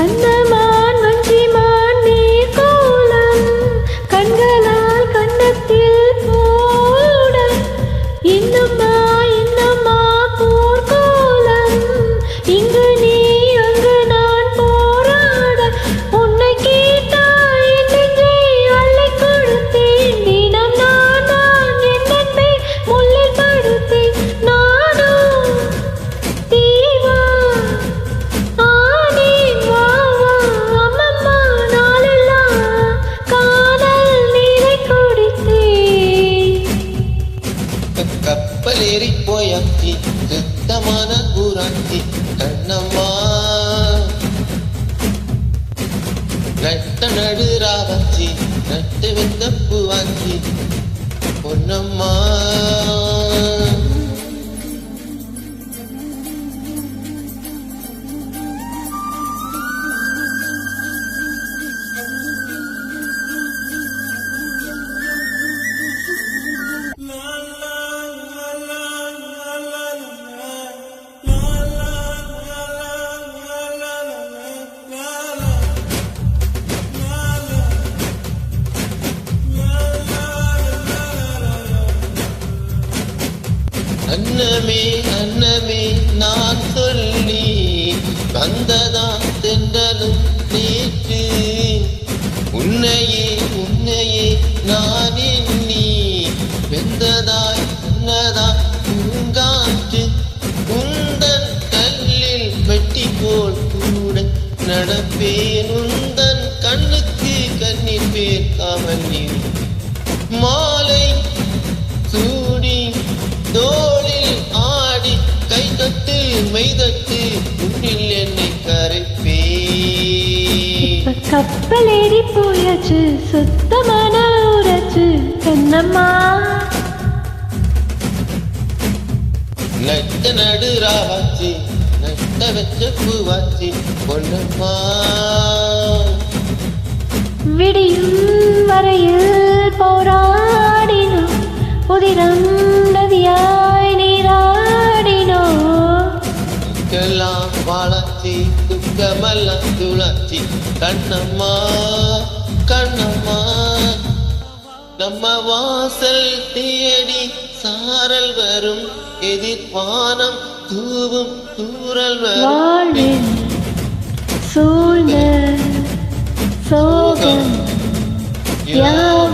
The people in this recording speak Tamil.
பண்ண கப்பலேறி போய் போயாச்சி சுத்தமான ஊராட்சி கண்ணம்மா. நட்ட நடுராவாச்சி நட்டு வைத்த பூவாச்சி பொன்னம்மா. அன்னமே அன்னமே நான் சொல்லி வந்ததா தென்றலும் நேற்று. உன்னையே உன்னையே நான் எண்ணி வெந்ததாய் உன்னதா பூங்காற்று. உந்தன் கல்லில் வெட்டி போல் கூட நடப்பேன். உந்தன் கண்ணுக்கு கண்ணீர் பேர் காவல் நீர். மாலை மெய்தட்டு உன்னில் என்னை கரைப்பே. கப்பலேறி போயாச்சு சுத்தமான ஊராச்சு கண்ணம்மா நட்ட நடுராவாச்சி நட்ட வச்ச பூவாச்சி பொன்னம்மா. விடியும் வரையில் போராடினோம் உதிரம் துளாச்சி கண்ணம்மா கண்ணம்மா. நம்ம வாசல் தேடி சாரல் வரும் எதிர்வானம் தூவும் தூரல் வரும். சூழ்ந்த சோகம் யார்